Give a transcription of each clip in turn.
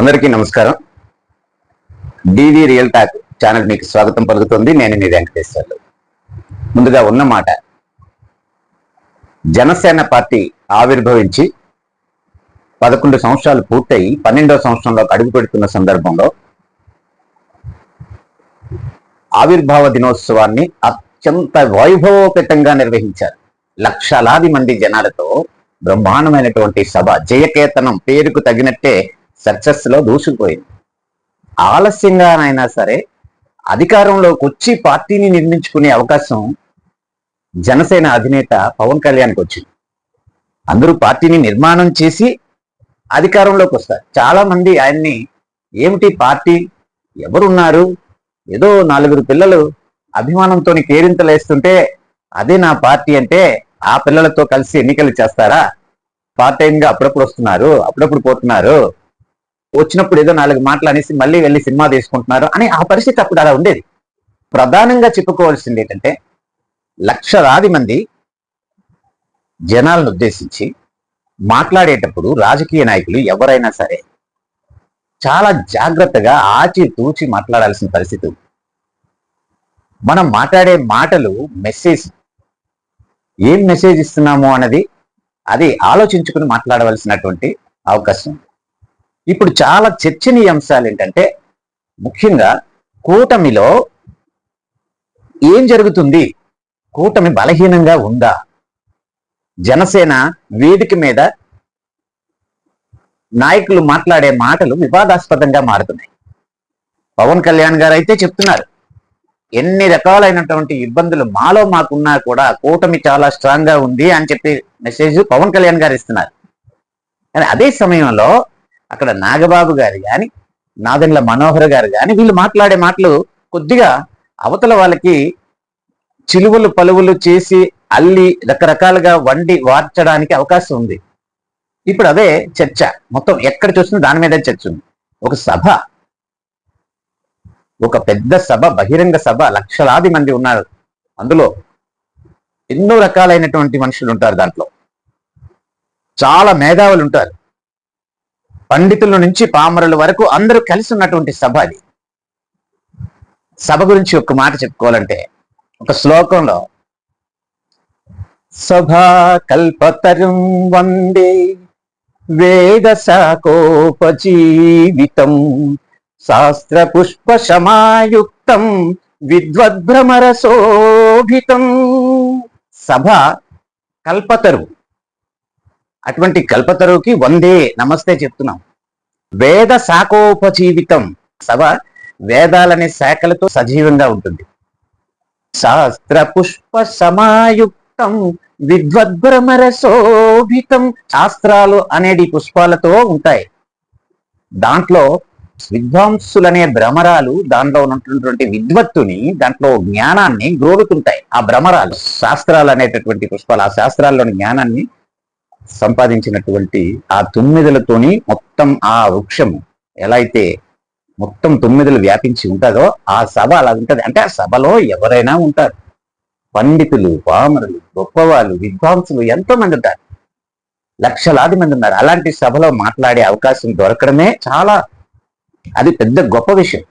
అందరికీ నమస్కారం. డివి real talk channel మీకు స్వాగతం పలుకుతుంది. నేను మీ వెంకటేశ్వర్లు. ముందుగా ఉన్న మాట. జనసేన పార్టీ ఆవిర్భవించి పదకొండు సంవత్సరాలు పూర్తయి పన్నెండవ సంవత్సరంలో అడుగు పెడుతున్న సందర్భంలో ఆవిర్భావ దినోత్సవాన్ని అత్యంత వైభవోపేతంగా నిర్వహించారు. లక్షలాది మంది జనాలతో బ్రహ్మాండమైనటువంటి సభ జయకేతనం పేరుకు తగినట్టే సక్సెస్లో దూసుకుపోయింది. ఆలస్యంగానైనా సరే అధికారంలోకి వచ్చి పార్టీని నిర్మించుకునే అవకాశం జనసేన అధినేత పవన్ కళ్యాణ్కి వచ్చింది. అందరూ పార్టీని నిర్మాణం చేసి అధికారంలోకి వస్తారు. చాలా మంది ఆయన్ని ఏమిటి పార్టీ? ఎవరున్నారు? ఏదో నలుగురు పిల్లలు అభిమానంతో కేరింతలేస్తుంటే అదే నా పార్టీ అంటే ఆ పిల్లలతో కలిసి ఎన్నికలు చేస్తారా? పార్ట్ టైంగా అప్పుడప్పుడు వస్తున్నారు అప్పుడప్పుడు పోతున్నారు. వచ్చినప్పుడు ఏదో నాలుగు మాటలు అనేసి మళ్ళీ వెళ్ళి సినిమా తీసుకుంటున్నారు అని ఆ పరిస్థితి అప్పుడు అలా ఉండేది ప్రధానంగా చెప్పుకోవాల్సింది ఏంటంటే లక్షలాది మంది జనాలను ఉద్దేశించి మాట్లాడేటప్పుడు రాజకీయ నాయకులు ఎవరైనా సరే చాలా జాగ్రత్తగా ఆచి తూచి మాట్లాడాల్సిన పరిస్థితి మనం మాట్లాడే మాటలు మెసేజ్ ఏం మెసేజ్ ఇస్తున్నాము అన్నది అది ఆలోచించుకుని మాట్లాడవలసినటువంటి అవకాశం ఉంది. ఇప్పుడు చాలా చర్చనీయ అంశాలు ఏంటంటే ముఖ్యంగా కూటమిలో ఏం జరుగుతుంది? కూటమి బలహీనంగా ఉందా? జనసేన వేదిక మీద నాయకులు మాట్లాడే మాటలు వివాదాస్పదంగా మారుతున్నాయి. పవన్ కళ్యాణ్ గారు అయితే చెప్తున్నారు ఎన్ని రకాలైనటువంటి ఇబ్బందులు మాలో మాకున్నా కూడా కూటమి చాలా స్ట్రాంగ్గా ఉంది అని చెప్పి మెసేజ్ పవన్ కళ్యాణ్ గారు ఇస్తున్నారు. కానీ అదే సమయంలో అక్కడ నాగబాబు గారు కానీ నాదెండ్ల మనోహర్ గారు కానీ వీళ్ళు మాట్లాడే మాటలు కొద్దిగా అవతల వాళ్ళకి చిలువలు పలువులు చేసి అల్లి రకరకాలుగా వండి వార్చడానికి అవకాశం ఉంది. ఇప్పుడు అదే చర్చ. మొత్తం ఎక్కడ చూసినా దాని మీద చర్చ ఉంది. ఒక సభ. ఒక పెద్ద సభ బహిరంగ సభ. లక్షలాది మంది ఉన్నారు. అందులో ఎన్నో రకాలైనటువంటి మనుషులు ఉంటారు దాంట్లో. చాలా మేధావులు ఉంటారు. పండితుల నుంచి పామరుల వరకు అందరూ కలిసి ఉన్నటువంటి సభ అది. సభ గురించి ఒక మాట చెప్పుకోవాలంటే ఒక శ్లోకంలో సభా కల్పతరుం వందే వేద శాకోపజీవితం శాస్త్ర పుష్ప సమాయుక్తం విద్వద్భ్రమర శోభితం సభ కల్పతరు అటువంటి కల్పతరుకి వందే నమస్తే చెప్తున్నాం. వేద శాఖోపజీవితం సభ వేదాలనే శాఖలతో సజీవంగా ఉంటుంది. శాస్త్ర పుష్ప సమాయుక్తం విద్వద్భ్రమర శోభితం శాస్త్రాలు అనేది పుష్పాలతో ఉంటాయి. దాంట్లో విద్వాంసులనే భ్రమరాలు దాంట్లో ఉన్నటువంటి విద్వత్తుని దాంట్లో జ్ఞానాన్ని గ్రోలుతుంటాయి ఆ భ్రమరాలు శాస్త్రాలు అనేటటువంటి పుష్పాలు ఆ శాస్త్రాల్లోని జ్ఞానాన్ని సంపాదించినటువంటి ఆ తుమ్మిదలతోని మొత్తం ఆ వృక్షము ఎలా అయితే మొత్తం తొమ్మిదిలు వ్యాపించి ఉంటుందో ఆ సభ అలా ఉంటుంది. అంటే ఆ సభలో ఎవరైనా ఉంటారు. పండితులు పామరులు గొప్పవాళ్ళు విద్వాంసులు ఎంతో మంది ఉంటారు. లక్షలాది మంది ఉన్నారు. అలాంటి సభలో మాట్లాడే అవకాశం దొరకడమే చాలా అది పెద్ద గొప్ప విషయం.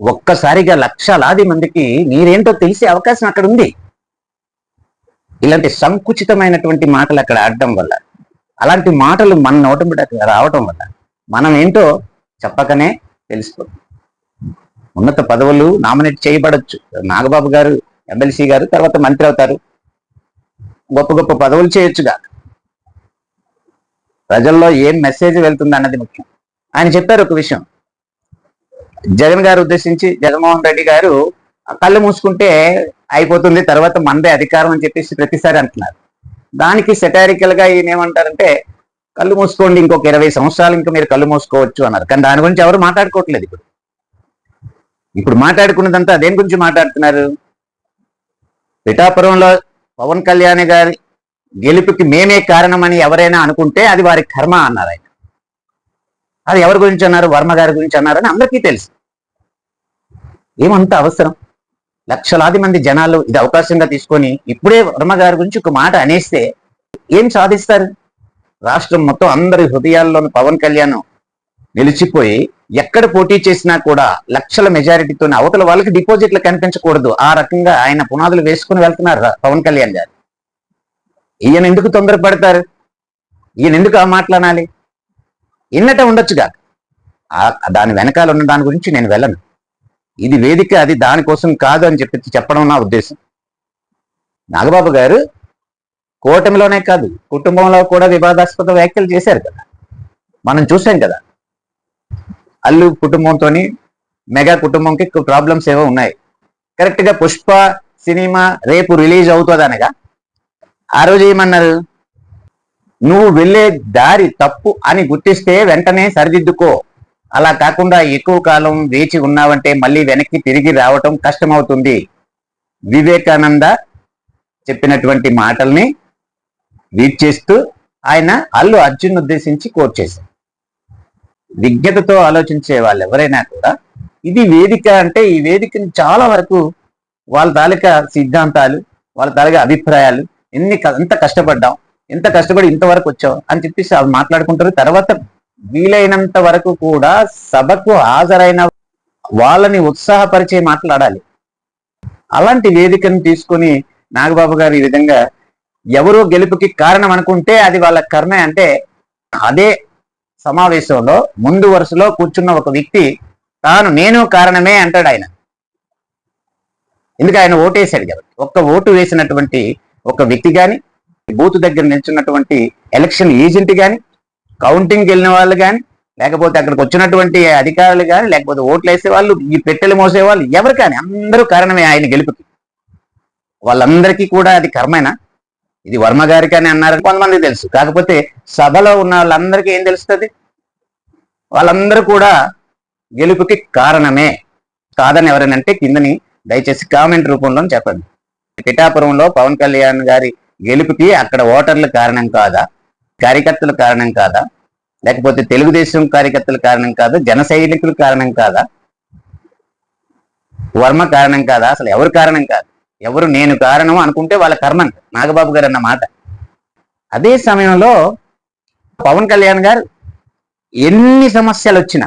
ఒక్కసారిగా లక్షలాది మందికి మీరేంటో తెలిసే అవకాశం అక్కడ ఉంది ఇలాంటి సంకుచితమైనటువంటి మాటలు అక్కడ ఆడటం వల్ల అలాంటి మాటలు మన నోటమిట రావటం వల్ల మనం ఏంటో చెప్పకనే తెలిసిపోతుంది. ఉన్నత పదవులు నామినేట్ చేయబడచ్చు. నాగబాబు గారు ఎమ్మెల్సీ గారు తర్వాత మంత్రి అవుతారు. గొప్ప గొప్ప పదవులు చేయొచ్చుగా ప్రజల్లో ఏం మెసేజ్ వెళ్తుంది అన్నది ముఖ్యం. ఆయన చెప్పారు ఒక విషయం. జగన్ గారు ఉద్దేశించి జగన్మోహన్ రెడ్డి గారు కళ్ళు మూసుకుంటే అయిపోతుంది. తర్వాత మందే అధికారం అని చెప్పేసి ప్రతిసారి అంటున్నారు. దానికి సెటారికల్గా ఈయన ఏమంటారంటే కళ్ళు మూసుకోండి ఇంకొక ఇరవై సంవత్సరాలు ఇంకా మీరు కళ్ళు మూసుకోవచ్చు అన్నారు. కానీ దాని గురించి ఎవరు మాట్లాడుకోవట్లేదు ఇప్పుడు. ఇప్పుడు మాట్లాడుకున్నదంతా దేని గురించి మాట్లాడుతున్నారు? పిఠాపురంలో పవన్ కళ్యాణ్ గారి గెలుపుకి మేమే కారణమని ఎవరైనా అనుకుంటే అది వారి కర్మ అన్నారు ఆయన. అది ఎవరి గురించి అన్నారు? వర్మ గారి గురించి అన్నారని అందరికీ తెలుసు. ఏమంత అవసరం? లక్షలాది మంది జనాలు ఇది అవకాశంగా తీసుకొని ఇప్పుడే వర్మ గారి గురించి ఒక మాట అనేస్తే ఏం సాధిస్తారు? రాష్ట్రం మొత్తం అందరి హృదయాల్లోని పవన్ కళ్యాణ్ నిలిచిపోయి ఎక్కడ పోటీ చేసినా కూడా లక్షల మెజారిటీతో అవతల వాళ్ళకి డిపాజిట్లు కనిపించకూడదు. ఆ రకంగా ఆయన పునాదులు వేసుకుని వెళ్తున్నారు పవన్ కళ్యాణ్ గారు. ఈయన ఎందుకు తొందరపడతారు? ఈయన ఎందుకు ఆ మాట్లాడాలి? ఇన్నట ఉండొచ్చుగా. దాని వెనకాల ఉన్న దాని గురించి నేను వెళ్ళను. ఇది వేదిక అది దానికోసం కాదు అని చెప్పి చెప్పడం నా ఉద్దేశం. నాగబాబు గారు కూటమిలోనే కాదు కుటుంబంలో కూడా వివాదాస్పద వ్యాఖ్యలు చేశారు కదా. మనం చూసాం కదా. అల్లు కుటుంబంతోని మెగా కుటుంబంకి ప్రాబ్లమ్స్ ఏవో ఉన్నాయి. కరెక్ట్గా పుష్ప సినిమా రేపు రిలీజ్ అవుతుంది అనగా ఆ రోజు ఏమన్నారు? నువ్వు వెళ్ళే దారి తప్పు అని గుర్తిస్తే వెంటనే సరిదిద్దుకో. అలా కాకుండా ఎక్కువ కాలం వేచి ఉన్నావంటే మళ్ళీ వెనక్కి తిరిగి రావటం కష్టమవుతుంది. వివేకానంద చెప్పినటువంటి మాటల్ని రీడ్ చేస్తూ ఆయన అల్లు అర్జున్ ఉద్దేశించి కోట్ చేశారు. విజ్ఞతతో ఆలోచించే వాళ్ళు ఎవరైనా కూడా ఇది వేదిక అంటే ఈ వేదికని చాలా వరకు వాళ్ళ తాలూకా సిద్ధాంతాలు వాళ్ళ తాలూకా అభిప్రాయాలు ఎన్ని క- ఎంత కష్టపడ్డాం ఎంత కష్టపడి ఇంతవరకు వచ్చాం అని చెప్పేసి అవి మాట్లాడుకుంటారు. తర్వాత వీలైనంత వరకు కూడా సభకు హాజరైన వాళ్ళని ఉత్సాహపరిచే మాట్లాడాలి. అలాంటి వేదికను తీసుకొని నాగబాబు గారు ఈ విధంగా ఎవరో గెలుపుకి కారణం అనుకుంటే అది వాళ్ళ కర్మే అంటే అదే సమావేశంలో ముందు వరుసలో కూర్చున్న ఒక వ్యక్తి తాను నేను కారణమే అంటాడు ఆయన. ఎందుకు ఆయన ఓటేశాడు కాబట్టి. ఒక్క ఓటు వేసినటువంటి ఒక వ్యక్తి కానీ బూత్ దగ్గర నిల్చున్నటువంటి ఎలక్షన్ ఏజెంట్ కానీ కౌంటింగ్ వెళ్ళిన వాళ్ళు కానీ లేకపోతే అక్కడికి వచ్చినటువంటి అధికారులు కానీ లేకపోతే ఓట్లు వేసే వాళ్ళు ఈ పెట్టెలు మోసే వాళ్ళు ఎవరు కానీ అందరూ కారణమే ఆయన గెలుపుకి. వాళ్ళందరికీ కూడా అది కర్మేనా? ఇది వర్మ గారికి అని అన్నారు కొంతమంది తెలుసు. కాకపోతే సభలో ఉన్న వాళ్ళందరికీ ఏం తెలుస్తుంది? వాళ్ళందరూ కూడా గెలుపుకి కారణమే. కాదని ఎవరనంటే కిందని దయచేసి కామెంట్ రూపంలో చెప్పండి. పిఠాపురంలో పవన్ కళ్యాణ్ గారి గెలుపుకి అక్కడ ఓటర్ల కారణం కాదా? కార్యకర్తల కారణం కాదా? లేకపోతే తెలుగుదేశం కార్యకర్తల కారణం కాదా? జన సైనికుల కారణం కాదా? వర్మ కారణం కాదా? అసలు ఎవరు కారణం కాదు? ఎవరు నేను కారణం అనుకుంటే వాళ్ళ కర్మం నాగబాబు గారు అన్న మాట. అదే సమయంలో పవన్ కళ్యాణ్ గారు ఎన్ని సమస్యలు వచ్చినా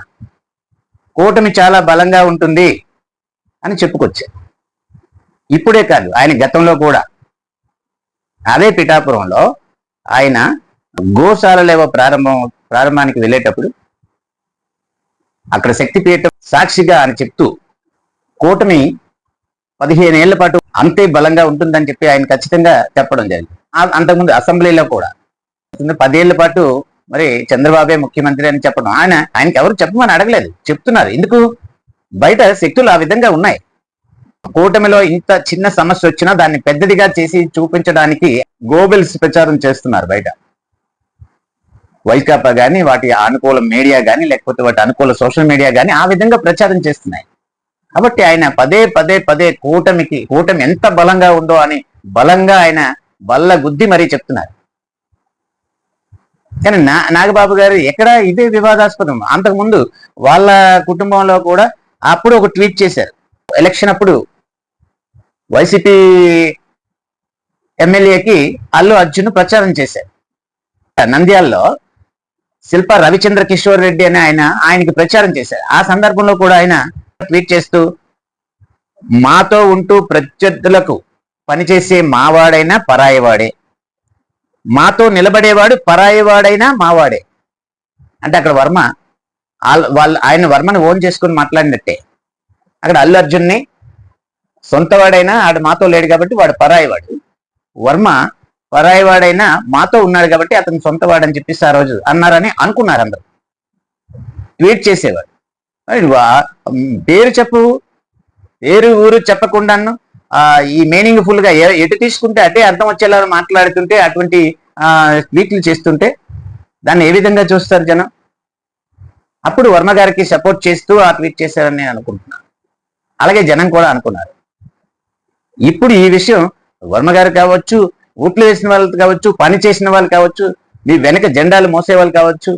కూటమి చాలా బలంగా ఉంటుంది అని చెప్పుకొచ్చారు. ఇప్పుడే కాదు ఆయన గతంలో కూడా. అదే పిఠాపురంలో ఆయన గోశాలలేవో ప్రారంభం ప్రారంభానికి వెళ్ళేటప్పుడు అక్కడ శక్తిపీఠం సాక్షిగా అని చెప్తూ కూటమి పదిహేను ఏళ్ళ పాటు అంతే బలంగా ఉంటుందని చెప్పి ఆయన ఖచ్చితంగా చెప్పడం జరిగింది. అంతకుముందు అసెంబ్లీలో కూడా. పదేళ్ళ పాటు మరి చంద్రబాబే ముఖ్యమంత్రి అని చెప్పడం. ఆయన ఆయనకి ఎవరు చెప్పమని అడగలేదు. చెప్తున్నారు. ఎందుకు? బయట శక్తులు ఆ విధంగా ఉన్నాయి. కూటమిలో ఇంత చిన్న సమస్య వచ్చినా దాన్ని పెద్దదిగా చేసి చూపించడానికి గోబెల్స్ ప్రచారం చేస్తున్నారు బయట. వైకాపా గాని వాటి అనుకూల మీడియా కానీ లేకపోతే వాటి అనుకూల సోషల్ మీడియా కానీ ఆ విధంగా ప్రచారం చేస్తున్నాయి. కాబట్టి ఆయన పదే పదే పదే కూటమికి కూటమి ఎంత బలంగా ఉందో అని బలంగా ఆయన బల్ల గుద్ది మరీ చెప్తున్నారు. కానీ నా నాగబాబు గారు ఎక్కడ ఇదే వివాదాస్పదం. అంతకుముందు వాళ్ళ కుటుంబంలో కూడా అప్పుడు ఒక ట్వీట్ చేశారు. ఎలక్షన్ అప్పుడు వైసీపీ ఎమ్మెల్యేకి అల్లు అర్జున్ ప్రచారం చేశారు. నంద్యాలలో శిల్ప రవిచంద్ర కిషోర్ రెడ్డి అని ఆయన ఆయనకి ప్రచారం చేశారు. ఆ సందర్భంలో కూడా ఆయన ట్వీట్ చేస్తూ మాతో ఉంటూ ప్రత్యర్థులకు పనిచేసే మావాడైనా పరాయివాడే. మాతో నిలబడేవాడు పరాయివాడైనా మావాడే. అంటే అక్కడ వర్మ వాళ్ళు ఆయన వర్మని ఓన్ చేసుకుని మాట్లాడినట్టే. అక్కడ అల్లు అర్జున్ని సొంతవాడైనా ఆడు మాతో లేడు కాబట్టి వాడు పరాయివాడు. వర్మ పరాయివాడైనా మాతో ఉన్నాడు కాబట్టి అతను సొంతవాడని చెప్పేసి ఆ రోజు అన్నారని అనుకున్నారు అందరు. ట్వీట్ చేసేవాడు వా- పేరు చెప్పు. పేరు ఊరు చెప్పకుండాను ఆ ఈ మీనింగ్ ఫుల్గా ఎటు తీసుకుంటే అటే అర్థం వచ్చేలా మాట్లాడుతుంటే అటువంటి ఆ ట్వీట్లు చేస్తుంటే దాన్ని ఏ విధంగా చూస్తారు జనం? అప్పుడు వర్మ గారికి సపోర్ట్ చేస్తూ ఆ ట్వీట్ చేశారని నేను అనుకుంటున్నాను. అలాగే జనం కూడా అనుకున్నారు. ఇప్పుడు ఈ విషయం వర్మ గారు కావచ్చు ఓట్లు వేసిన వాళ్ళు కావచ్చు పని చేసిన వాళ్ళు కావచ్చు మీ వెనక జెండాలు మోసేవాళ్ళు కావచ్చు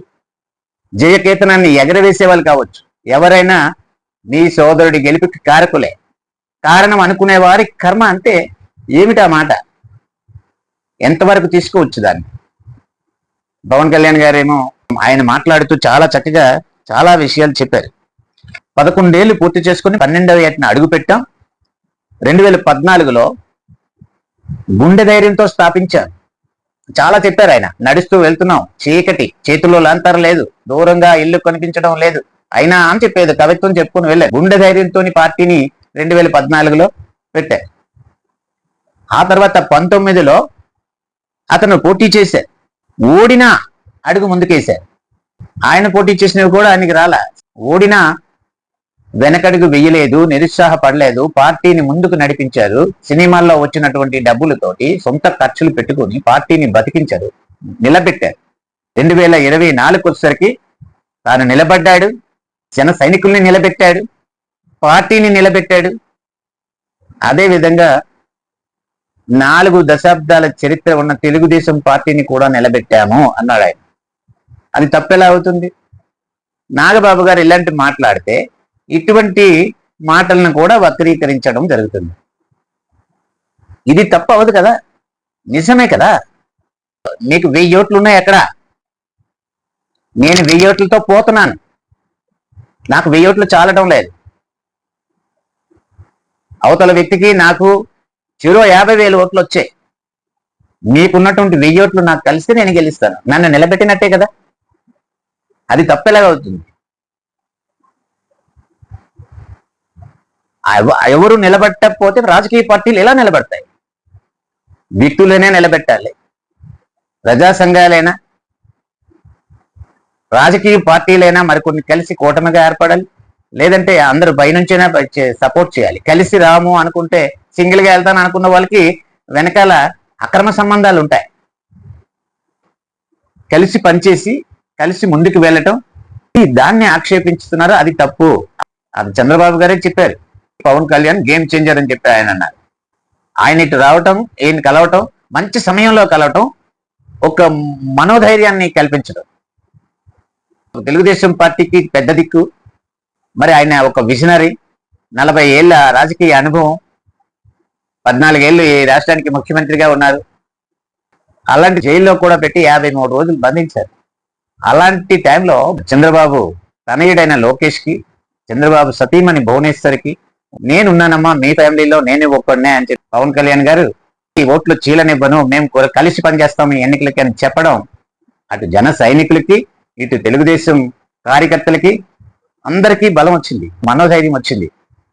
జయకేతనాన్ని ఎగరవేసే వాళ్ళు కావచ్చు. ఎవరైనా మీ సోదరుడి గెలుపుకి కారకులే. కారణం అనుకునే వారి కర్మ అంటే ఏమిటా మాట? ఎంతవరకు తీసుకోవచ్చు దాన్ని? పవన్ కళ్యాణ్ గారేమో ఆయన మాట్లాడుతూ చాలా చక్కగా చాలా విషయాలు చెప్పారు. పదకొండేళ్ళు పూర్తి చేసుకుని పన్నెండవ ఏటన అడుగు పెట్టాం రెండు వేల పద్నాలుగులో గుండె ధైర్యంతో స్థాపించారు. చాలా చెప్పారు ఆయన. నడుస్తూ వెళ్తున్నాం. చీకటి. చేతిలో లాంతర్ లేదు. దూరంగా ఇల్లు కనిపించడం లేదు. అయినా అని చెప్పేది కవిత్వం చెప్పుకుని వెళ్ళే. గుండె ధైర్యంతో పార్టీని రెండు వేల పద్నాలుగులో పెట్టారు. ఆ తర్వాత పంతొమ్మిదిలో అతను పోటీ చేశారు. ఓడినా అడుగు ముందుకేశారు. ఆయన పోటీ చేసినవి కూడా ఆయనకి రాలా. ఓడినా వెనకడుగు వెయ్యలేదు నిరుత్సాహపడలేదు పార్టీని ముందుకు నడిపించారు. సినిమాల్లో వచ్చినటువంటి డబ్బులతోటి సొంత ఖర్చులు పెట్టుకుని పార్టీని బతికించారు. నిలబెట్టారు. రెండు వేల ఇరవై నాలుగు వచ్చేసరికి తాను నిలబడ్డాడు జన సైనికుల్ని నిలబెట్టాడు పార్టీని నిలబెట్టాడు. అదే విధంగా నాలుగు దశాబ్దాల చరిత్ర ఉన్న తెలుగుదేశం పార్టీని కూడా నిలబెట్టాము అన్నాడు ఆయన అది తప్పెలా అవుతుంది? నాగబాబు గారు ఇలాంటి మాట్లాడితే ఇటువంటి మాటలను కూడా వక్రీకరించడం జరుగుతుంది. ఇది తప్పు అవదు కదా? నిజమే కదా? నీకు వెయ్యి ఓట్లు ఉన్నాయి అక్కడ. నేను వెయ్యి ఓట్లతో పోతున్నాను. నాకు వెయ్యి ఓట్లు చాలడం లేదు. అవతల వ్యక్తికి నాకు చిరో యాభై వేలు ఓట్లు వచ్చాయి. మీకున్నటువంటి వెయ్యి ఓట్లు నాకు కలిస్తే నేను గెలుస్తాను. నన్ను నిలబెట్టినట్టే కదా? అది తప్పెలాగా అవుతుంది ఎవ- ఎవరు నిలబెట్టకపోతే రాజకీయ పార్టీలు ఎలా నిలబడతాయి? వ్యక్తులనే నిలబెట్టాలి. ప్రజా సంఘాలైనా రాజకీయ పార్టీలైనా మరికొన్ని కలిసి కూటమిగా ఏర్పడాలి. లేదంటే అందరూ పైనుంచైనా సపోర్ట్ చేయాలి. కలిసి రాము అనుకుంటే సింగిల్గా వెళ్తాను అనుకున్న వాళ్ళకి వెనకాల అక్రమ సంబంధాలు ఉంటాయి. కలిసి పనిచేసి కలిసి ముందుకు వెళ్ళటం. ఈ దాన్ని ఆక్షేపించుతున్నారు అది తప్పు. అది చంద్రబాబు గారే చెప్పారు. పవన్ కళ్యాణ్ గేమ్ చేంజర్ అని చెప్పి ఆయన అన్నారు. ఆయన ఇటు రావటం ఈయన కలవటం మంచి సమయంలో కలవటం ఒక మనోధైర్యాన్ని కల్పించడం. తెలుగుదేశం పార్టీకి పెద్ద దిక్కు. మరి ఆయన ఒక విజనరీ. నలభై ఏళ్ళ రాజకీయ అనుభవం. పద్నాలుగేళ్ళు ఈ రాష్ట్రానికి ముఖ్యమంత్రిగా ఉన్నారు. అలాంటి జైల్లో కూడా పెట్టి యాభై మూడు రోజులు బంధించారు. అలాంటి టైంలో చంద్రబాబు తనయుడైన లోకేష్కి చంద్రబాబు సతీమణి భువనేశ్వర్కి నేనున్నానమ్మా మీ ఫ్యామిలీలో నేనే ఒక్కడినే అని చెప్పి పవన్ కళ్యాణ్ గారు ఈ ఓట్లు చీలనివ్వను మేము కలిసి పనిచేస్తాం ఈ ఎన్నికలకి అని చెప్పడం అటు జన సైనికులకి ఇటు తెలుగుదేశం కార్యకర్తలకి అందరికీ బలం వచ్చింది మనోధైర్యం వచ్చింది.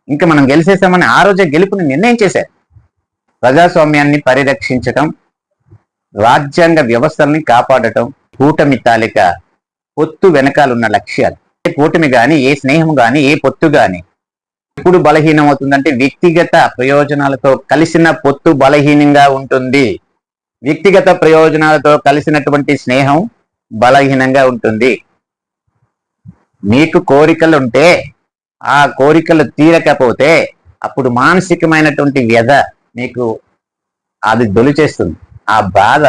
ఇంకా మనం గెలిచేసామని ఆ రోజే గెలుపుని నిర్ణయం చేశారు. ప్రజాస్వామ్యాన్ని పరిరక్షించటం రాజ్యాంగ వ్యవస్థల్ని కాపాడటం కూటమి తాలిక పొత్తు వెనకాలన్న లక్ష్యాలు. ఏ కూటమి గాని ఏ స్నేహం గాని ఏ పొత్తు గాని ఎప్పుడు బలహీనం అవుతుందంటే వ్యక్తిగత ప్రయోజనాలతో కలిసిన పొత్తు బలహీనంగా ఉంటుంది. వ్యక్తిగత ప్రయోజనాలతో కలిసినటువంటి స్నేహం బలహీనంగా ఉంటుంది. మీకు కోరికలు ఉంటే ఆ కోరికలు తీరకపోతే అప్పుడు మానసికమైనటువంటి వ్యధ మీకు అది దొలిచేస్తుంది ఆ బాధ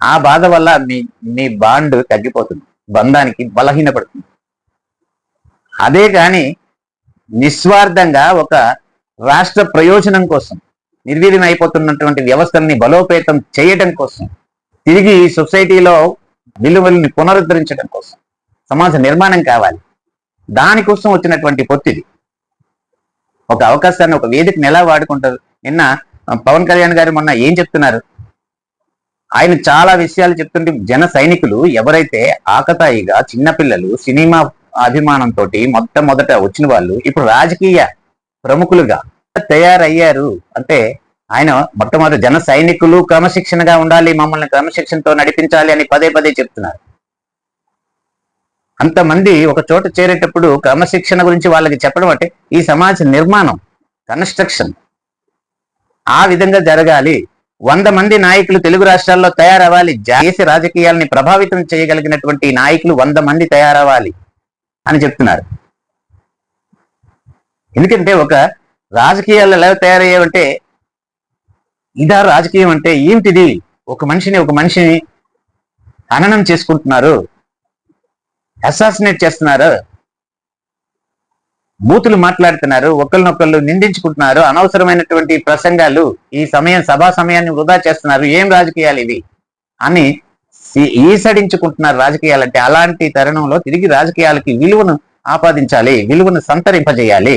ఆ బాధ వల్ల మీ మీ బాండ్ తగ్గిపోతుంది. బంధానికి బలహీనపడుతుంది. అదే కానీ నిస్వార్థంగా ఒక రాష్ట్ర ప్రయోజనం కోసం నిర్వీర్యం అయిపోతున్నటువంటి వ్యవస్థల్ని బలోపేతం చేయడం కోసం తిరిగి సొసైటీలో విలువల్ని పునరుద్ధరించడం కోసం సమాజ నిర్మాణం కావాలి. దానికోసం వచ్చినటువంటి పొత్తిది. ఒక అవకాశాన్ని ఒక వేదికను ఎలా వాడుకుంటారు? నిన్న పవన్ కళ్యాణ్ గారు మొన్న ఏం చెప్తున్నారు? ఆయన చాలా విషయాలు చెప్తుంటే జన సైనికులు ఎవరైతే ఆకతాయిగా చిన్నపిల్లలు సినిమా అభిమానంతో మొట్టమొదట వచ్చిన వాళ్ళు ఇప్పుడు రాజకీయ ప్రముఖులుగా తయారయ్యారు. అంటే ఆయన మొట్టమొదటి జన సైనికులు క్రమశిక్షణగా ఉండాలి మమ్మల్ని క్రమశిక్షణతో నడిపించాలి అని పదే పదే చెప్తున్నారు. అంతమంది ఒక చోట చేరేటప్పుడు క్రమశిక్షణ గురించి వాళ్ళకి చెప్పడం అంటే ఈ సమాజ నిర్మాణం కన్స్ట్రక్షన్ ఆ విధంగా జరగాలి. వంద మంది నాయకులు తెలుగు రాష్ట్రాల్లో తయారవ్వాలి. దేశ రాజకీయాల్ని ప్రభావితం చేయగలిగినటువంటి నాయకులు వంద మంది తయారవ్వాలి. అని చెప్తున్నారు. ఎందుకంటే ఒక రాజకీయాలు ఎలా తయారయ్యావంటే ఇదా రాజకీయం అంటే ఏంటిది? ఒక మనిషిని ఒక మనిషిని హననం చేసుకుంటున్నారు. అసాసినేట్ చేస్తున్నారు. బూతులు మాట్లాడుతున్నారు. ఒకరినొకళ్ళు నిందించుకుంటున్నారు. అనవసరమైనటువంటి ప్రసంగాలు ఈ సమయం సభా సమయాన్ని వృధా చేస్తున్నారు. ఏం రాజకీయాలు ఇవి? అని ఈసడించుకుంటున్నారు రాజకీయాలంటే అలాంటి తరుణంలో తిరిగి రాజకీయాలకి విలువను ఆపాదించాలి విలువను సంతరింపజేయాలి.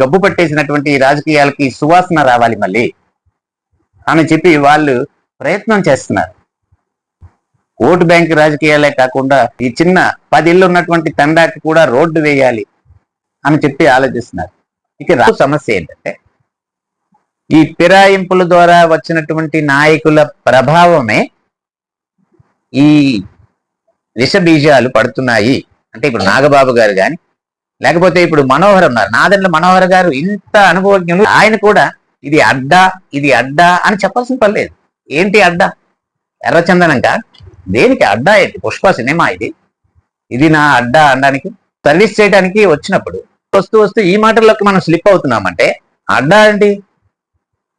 గబ్బు పట్టేసినటువంటి రాజకీయాలకి సువాసన రావాలి మళ్ళీ అని చెప్పి వాళ్ళు ప్రయత్నం చేస్తున్నారు. ఓటు బ్యాంక్ రాజకీయాలే కాకుండా ఈ చిన్న పది ఇళ్ళు ఉన్నటువంటి తండాకి కూడా రోడ్డు వేయాలి అని చెప్పి ఆలోచిస్తున్నారు. ఇక రా సమస్య ఏంటంటే ఈ ఫిరాయింపుల ద్వారా వచ్చినటువంటి నాయకుల ప్రభావమే ఈ విష బీజాలు పడుతున్నాయి. అంటే ఇప్పుడు నాగబాబు గారు కానీ లేకపోతే ఇప్పుడు మనోహర్ ఉన్నారు. నాదండ్ల మనోహర్ గారు ఇంత అనుభవజ్ఞులు ఆయన కూడా ఇది అడ్డా ఇది అడ్డా అని చెప్పాల్సిన పని లేదు. ఏంటి అడ్డా? ఎర్రచందనంక దేనికి అడ్డా ఏంటి? పుష్ప సినిమా ఇది. ఇది నా అడ్డా అనడానికి సర్వీస్ చేయడానికి వచ్చినప్పుడు వస్తూ వస్తూ ఈ మాటల్లోకి మనం స్లిప్ అవుతున్నామంటే అడ్డా ఏంటి?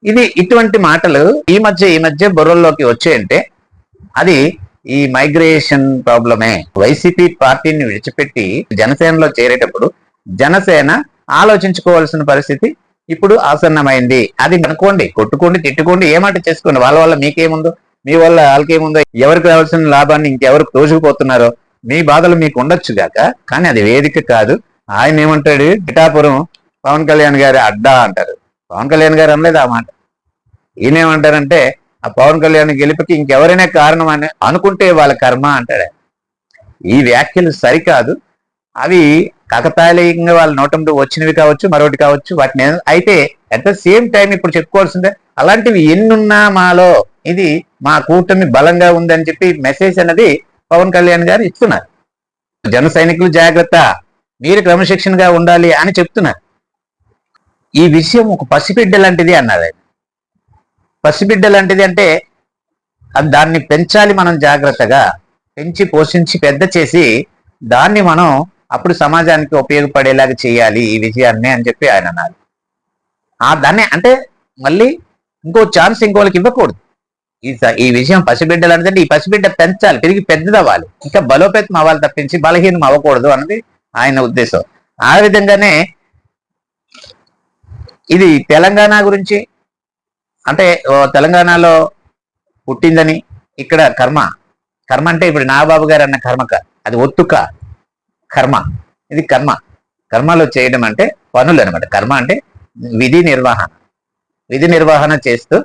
ఇది ఇటువంటి మాటలు ఈ మధ్య ఈ మధ్య బుర్రల్లోకి వచ్చాయంటే అది ఈ మైగ్రేషన్ ప్రాబ్లమే వైసీపీ పార్టీని విడిచిపెట్టి జనసేనలో చేరేటప్పుడు జనసేన ఆలోచించుకోవాల్సిన పరిస్థితి ఇప్పుడు ఆసన్నమైంది. అది అనుకోండి కొట్టుకోండి తిట్టుకోండి ఏమాట చేసుకోండి. వాళ్ళ వల్ల మీకేముందో మీ వల్ల వాళ్ళకేముందో ఎవరికి రావాల్సిన లాభాన్ని ఇంకెవరికి తోచుకుపోతున్నారో మీ బాధలు మీకు ఉండొచ్చు గాక కానీ అది వేదిక కాదు. ఆయన ఏమంటాడు? పిఠాపురం పవన్ కళ్యాణ్ గారి అడ్డా అంటారు. పవన్ కళ్యాణ్ గారు అనలేదు ఆ మాట. ఈయనేమంటారంటే ఆ పవన్ కళ్యాణ్ గెలుపుకి ఇంకెవరైనా కారణం అని అనుకుంటే వాళ్ళ కర్మ అంటాడు ఈ వ్యాఖ్యలు సరికాదు. అవి కాకతాళీయంగా వాళ్ళ నోటంలో వచ్చినవి కావచ్చు మరొకటి కావచ్చు వాటిని అయితే అట్ ద సేమ్ టైం ఇప్పుడు చెప్పుకోవాల్సిందే అలాంటివి ఎన్నున్నా మాలో ఇది మా కూటమి బలంగా ఉందని చెప్పి మెసేజ్ అనేది పవన్ కళ్యాణ్ గారు ఇస్తున్నారు. జన సైనికులు జాగ్రత్త మీరు క్రమశిక్షణగా ఉండాలి అని చెప్తున్నారు. ఈ విషయం ఒక పసిబిడ్డ లాంటిది అన్నారు ఆయన. పసిబిడ్డ లాంటిది అంటే అది దాన్ని పెంచాలి మనం జాగ్రత్తగా. పెంచి పోషించి పెద్ద చేసి దాన్ని మనం అప్పుడు సమాజానికి ఉపయోగపడేలాగా చేయాలి ఈ విజయాన్ని అని చెప్పి ఆయన అన్నారు. ఆ దాన్ని అంటే మళ్ళీ ఇంకో ఛాన్స్ ఇంకోళ్ళకి ఇవ్వకూడదు. ఈ ఈ విషయం పసిబిడ్డలు అంటే ఈ పసిబిడ్డ పెంచాలి పెరిగి పెద్దదవ్వాలి. ఇంకా బలోపేతం అవ్వాలి తప్పించి బలహీనం అవ్వకూడదు అన్నది ఆయన ఉద్దేశం. ఆ విధంగానే ఇది తెలంగాణ గురించి అంటే ఓ తెలంగాణలో పుట్టిందని ఇక్కడ కర్మ. కర్మ అంటే ఇప్పుడు నాగబాబు గారు అన్న కర్మక. అది ఒత్తుక. కర్మ. ఇది కర్మ. కర్మలో చేయడం అంటే పనులు అనమాట కర్మ అంటే విధి నిర్వహణ. విధి నిర్వహణ చేస్తూ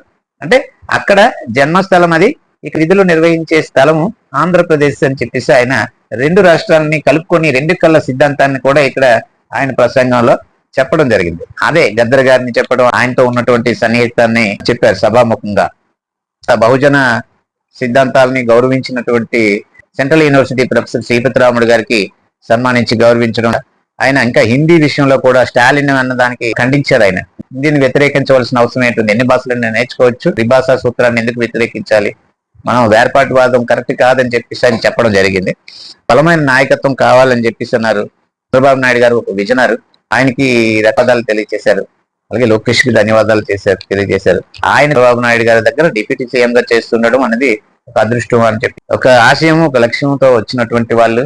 అంటే అక్కడ జన్మస్థలం అది ఇక విధులు నిర్వహించే స్థలము ఆంధ్రప్రదేశ్ అని చెప్పేసి ఆయన రెండు రాష్ట్రాలని కలుపుకొని రెండు కళ్ళ సిద్ధాంతాన్ని కూడా ఇక్కడ ఆయన ప్రసంగంలో చెప్పడం జరిగింది. అదే గద్దర్ గారిని చెప్పడం ఆయనతో ఉన్నటువంటి సన్నిహితాన్ని చెప్పారు సభాముఖంగా. ఆ బహుజన సిద్ధాంతాలని గౌరవించినటువంటి సెంట్రల్ యూనివర్సిటీ ప్రొఫెసర్ శ్రీపతిరాముడు గారికి సన్మానించి గౌరవించడం. ఆయన ఇంకా హిందీ విషయంలో కూడా స్టాలిన్ అన్న దానికి ఖండించారు ఆయన. హిందీని వ్యతిరేకించవలసిన అవసరం ఏంటుంది ఎన్ని భాషలను నేర్చుకోవచ్చు. త్రిభాషా సూత్రాన్ని ఎందుకు వ్యతిరేకించాలి? మనం వేర్పాటువాదం కరెక్ట్ కాదని చెప్పేసి ఆయన చెప్పడం జరిగింది. బలమైన నాయకత్వం కావాలని చెప్పేసి అన్నారు. చంద్రబాబు నాయుడు గారు ఒక విజనారు. ఆయనకి ధన్యవాదాలు తెలియజేశారు. అలాగే లోకేష్కి ధన్యవాదాలు చేశారు తెలియజేశారు. ఆయన చంద్రబాబు నాయుడు గారి దగ్గర డిప్యూటీ సీఎం గా చేస్తుండడం అనేది ఒక అదృష్టం అని చెప్పి. ఒక ఆశయం ఒక లక్ష్యంతో వచ్చినటువంటి వాళ్ళు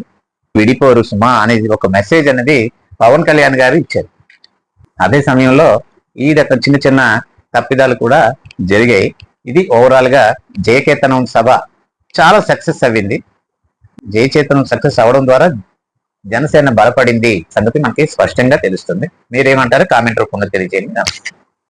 విడిపోరు సుమా అనేది ఒక మెసేజ్ అనేది పవన్ కళ్యాణ్ గారు ఇచ్చారు. అదే సమయంలో ఈ రకం చిన్న చిన్న తప్పిదాలు కూడా జరిగాయి. ఇది ఓవరాల్గా జయకేతనం సభ చాలా సక్సెస్ అవ్వింది జయచేతనం సక్సెస్ అవడం ద్వారా జనసేన బలపడింది సంగతి మనకి స్పష్టంగా తెలుస్తుంది. మీరేమంటారు? కామెంట్ రూపంలో తెలియజేయండి.